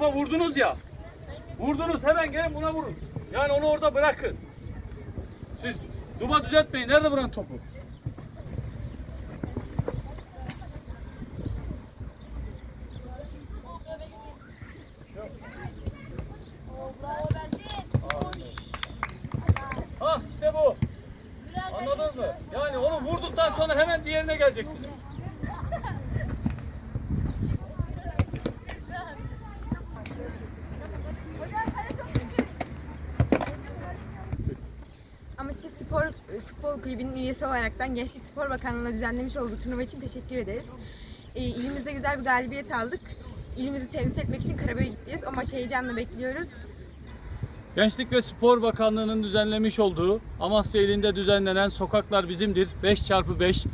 ona vurdunuz ya. Vurdunuz hemen gelin buna vurun. Yani onu orada bırakın. Siz duba düzeltmeyin. Nerede buranın topu? Ha işte bu. Anladınız mı? Yani onu vurduktan sonra hemen diğerine geleceksiniz. Ama siz spor futbol kulübünün üyesi olaraktan Gençlik Spor Bakanlığı'na düzenlemiş olduğu turnuva için teşekkür ederiz. Ee, ilimizde güzel bir galibiyet aldık. İlimizi temsil etmek için Karabük'e gideceğiz. O maçı heyecanla bekliyoruz. Gençlik ve Spor Bakanlığı'nın düzenlemiş olduğu Amasya ilinde düzenlenen Sokaklar Bizimdir 5x5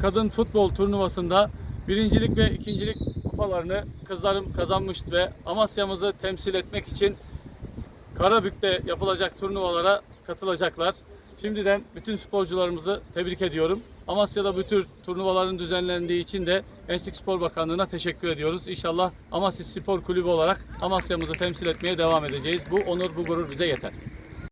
kadın futbol turnuvasında birincilik ve ikincilik kupalarını kızlarım kazanmış ve Amasya'mızı temsil etmek için Karabük'te yapılacak turnuvalara katılacaklar. Şimdiden bütün sporcularımızı tebrik ediyorum. Amasya'da bu tür turnuvaların düzenlendiği için de Gençlik Spor Bakanlığı'na teşekkür ediyoruz. İnşallah Amasya Spor Kulübü olarak Amasya'mızı temsil etmeye devam edeceğiz. Bu onur, bu gurur bize yeter.